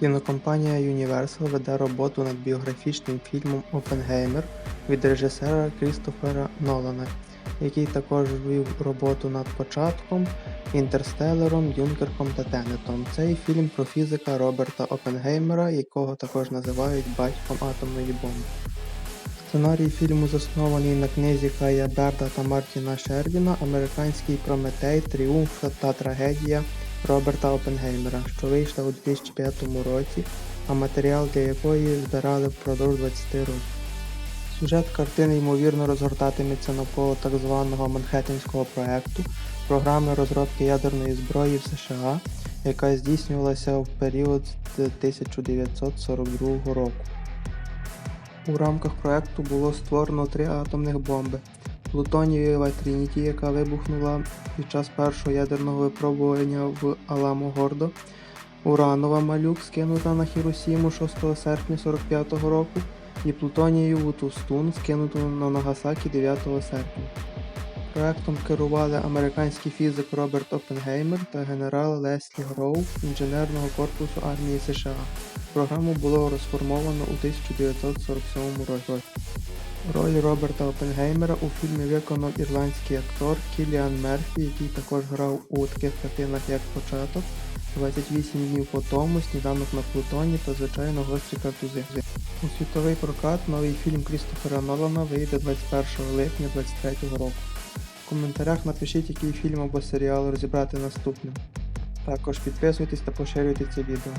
Кінокомпанія Universal веде роботу над біографічним фільмом «Опенгеймер» від режисера Крістофера Нолана, який також вів роботу над «Початком», «Інтерстелларом», «Дюнкерком» та «Тенетом». Цей фільм про фізика Роберта Опенгеймера, якого також називають батьком атомної бомби. Сценарій фільму заснований на книзі Кая Берда та Мартіна Шервіна «Американський Прометей. Тріумф та трагедія Роберта Опенгеймера», що вийшла у 2005 році, а матеріал для якої збирали впродовж 20 років. Сюжет картини ймовірно розгортатиметься навколо так званого Манхеттенського проекту програми розробки ядерної зброї в США, яка здійснювалася в період з 1942 року. У рамках проекту було створено три атомних бомби: плутонієва Трініті, яка вибухнула під час першого ядерного випробування в Аламо-Гордо, уранова малюк, скинута на Хіросіму 6 серпня 45-го року, і плутонієву Тустун, скинуту на Нагасакі 9 серпня. Проектом керували американський фізик Роберт Оппенгеймер та генерал Леслі Гроув інженерного корпусу армії США. Програму було розформовано у 1947 році. Роль Роберта Оппенгеймера у фільмі виконав ірландський актор Кіліан Мерфі, який також грав у таких картинах як Початок, 28 днів по тому, Сніданок на Плутоні та звичайно гострі картузи. У світовий прокат новий фільм Крістофера Нолана вийде 21 липня 2023 року. В коментарях напишіть, який фільм або серіал розібрати наступним. Також підписуйтесь та поширюйте це відео.